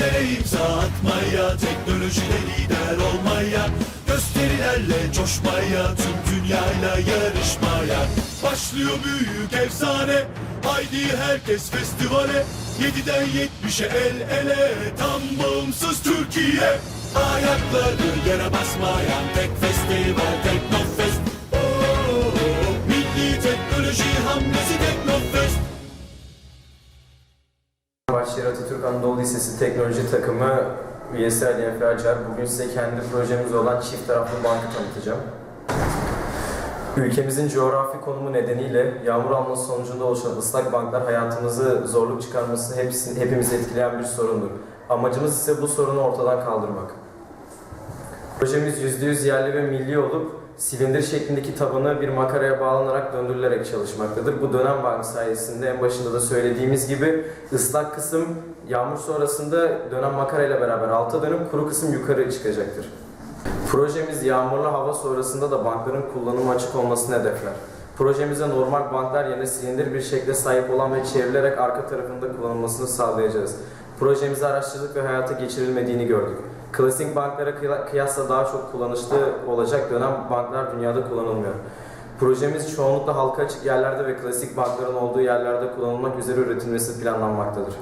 Hedeflere imza atmaya Teknolojide lider olmaya Gösterilerle coşmaya Tüm dünyayla yarışmaya. Başlıyor büyük efsane Haydi herkes festivale 7'den 70'e el ele Tam bağımsız Türkiye. Ayakları yere basmayan Tek festival Bahçeli Atatürk Anadolu Lisesi Teknoloji Takımı üyesi Ali Efe Acar. Bugün size kendi projemiz olan çift taraflı bankı tanıtacağım. Ülkemizin coğrafi konumu nedeniyle yağmur alması sonucunda oluşan ıslak banklar hayatımızı zorluk çıkarması hepsini, hepimizi etkileyen bir sorundur. Amacımız ise bu sorunu ortadan kaldırmak. Projemiz %100 yerli ve milli olup silindir şeklindeki tabanı bir makaraya bağlanarak döndürülerek çalışmaktadır. Bu dönem bank sayesinde en başında da söylediğimiz gibi ıslak kısım yağmur sonrasında dönem makarayla beraber alta dönüp kuru kısım yukarı çıkacaktır. Projemiz yağmurlu hava sonrasında da bankların kullanımı açık olmasını hedefler. Projemize normal banklar yerine silindir bir şekle sahip olan ve çevrilerek arka tarafında kullanılmasını sağlayacağız. Projemizi araştırdık ve hayata geçirilmediğini gördük. Klasik banklara kıya- kıyasla daha çok kullanışlı olacak dönem banklar dünyada kullanılmıyor. Projemiz çoğunlukla halka açık yerlerde ve klasik bankların olduğu yerlerde kullanılmak üzere üretilmesi planlanmaktadır.